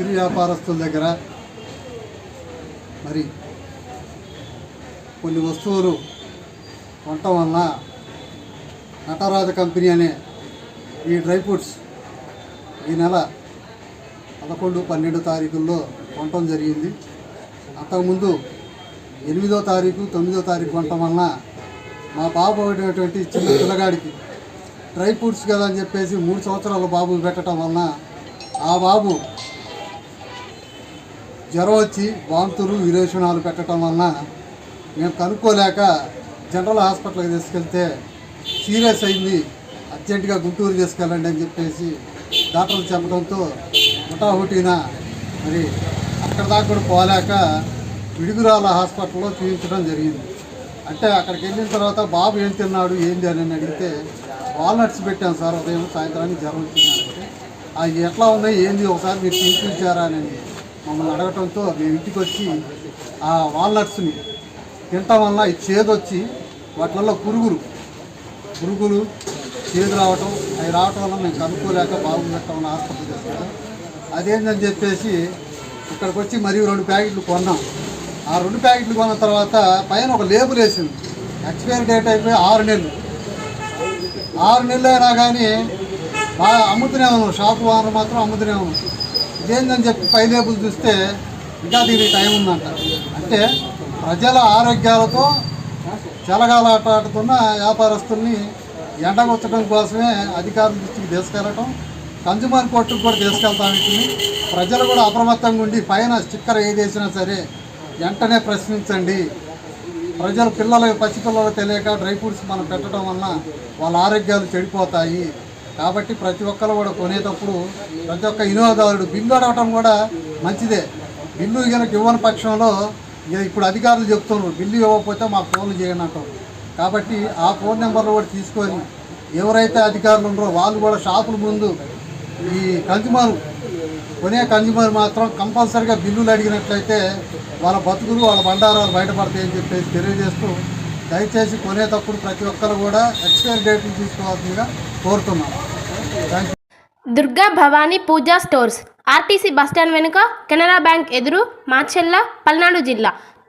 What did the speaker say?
చిరు వ్యాపారస్తుల దగ్గర మరి కొన్ని వస్తువులు కొనటం వలన నటరాజ కంపెనీ అనే ఈ డ్రై ఫ్రూట్స్ ఈ నెల పదకొండు పన్నెండు తారీఖుల్లో కొనటం జరిగింది. అంతకుముందు ఎనిమిదో తారీఖు తొమ్మిదో తారీఖు కొనటం వలన మా బాబు అయినటువంటి చిన్న పిల్లగాడికి డ్రై ఫ్రూట్స్ కదా అని చెప్పేసి మూడు సంవత్సరాల బాబు పెట్టడం వలన ఆ బాబు జ్వరం వచ్చి వాంతులు విరేచనాలు పెట్టడం వలన మేము కనుక్కోలేక జనరల్ హాస్పిటల్కి తీసుకెళ్తే సీరియస్ అయింది. అర్జెంటుగా గుంటూరు తీసుకెళ్ళండి అని చెప్పేసి డాక్టర్లు చెప్పడంతో హుటాహుటిన మరి అక్కడ దాకా కూడా పోలేక విడుగురాల హాస్పిటల్లో చూపించడం జరిగింది. అంటే అక్కడికి వెళ్ళిన తర్వాత బాబు ఏం తిన్నాడు ఏంది అని అడిగితే వాల్నట్స్ పెట్టాను సార్ ఉదయం సాయంత్రానికి జ్వరం వచ్చిందంటే అవి ఎట్లా ఉన్నాయి ఏంది ఒకసారి మీరు చూపించారా అని మమ్మల్ని అడగటంతో మేము ఇంటికి వచ్చి ఆ వాల్నట్స్ని తినటం వల్ల ఈ చేదొచ్చి వాటిల్లో పురుగులు పురుగులు చేదు రావటం అవి రావటం వల్ల మేము కనుక్కోలేక బాగుండటం హాస్పిటల్ చేస్తాం అదేంటని చెప్పేసి ఇక్కడికి వచ్చి మరియు రెండు ప్యాకెట్లు కొన్నాం. ఆ రెండు ప్యాకెట్లు కొన్న తర్వాత పైన ఒక లేబుల్ వేసింది. ఎక్స్పైరీ డేట్ అయిపోయి ఆరు నెలలు. ఆరు నెలలు అయినా కానీ బాగా అమ్ముతూనే ఉన్నాం. షాపు ఓనర్ మాత్రం అమ్ముతూనే ఉన్నాం. ఇదేందని చెప్పి పై చూస్తే ఇంకా దీనికి టైం ఉందంట. అంటే ప్రజల ఆరోగ్యాలతో చెలగాలాటాడుతున్న వ్యాపారస్తుల్ని ఎండగొచ్చడం కోసమే అధికారుల దృష్టికి తీసుకెళ్ళటం కన్జ్యూమర్ కోర్టుకు కూడా తీసుకెళ్తాం వీటిని. ప్రజలు కూడా అప్రమత్తంగా ఉండి పైన స్టిక్కర్ ఏదేసినా సరే వెంటనే ప్రశ్నించండి. ప్రజలు పిల్లలు పసిపిల్లలు తెలియక డ్రై ఫ్రూట్స్ మనం పెట్టడం వలన వాళ్ళ ఆరోగ్యాలు చెడిపోతాయి. కాబట్టి ప్రతి ఒక్కరు కూడా కొనేటప్పుడు ప్రతి ఒక్క వినియోగదారుడు బిల్లు అడగటం కూడా మంచిదే. బిల్లు కనుక ఇవ్వని పక్షంలో ఇక ఇప్పుడు అధికారులు చెప్తున్నారు బిల్లు ఇవ్వకపోతే మాకు ఫోన్లు చేయండి అంటారు. కాబట్టి ఆ ఫోన్ నెంబర్లు కూడా తీసుకొని ఎవరైతే అధికారులు ఉన్నారో వాళ్ళు కూడా షాపుల ముందు ఈ కన్జ్యూమర్ కొనే కన్జ్యూమర్ మాత్రం కంపల్సరిగా బిల్లులు అడిగినట్లయితే వాళ్ళ బతుకులు వాళ్ళ బండారాలు బయటపడతాయని చెప్పేసి తెలియజేస్తూ దయచేసి కొనేటప్పుడు ప్రతి ఒక్కరు కూడా ఎక్స్పైరీ డేట్లు తీసుకోవాల్సిందిగా కోరుతున్నాం. Durga Bhavani Puja stores RTC bus stand వెనుక కెనరా బ్యాంక్ ఎదురు మాచెల్ల పల్నాడు జిల్లా.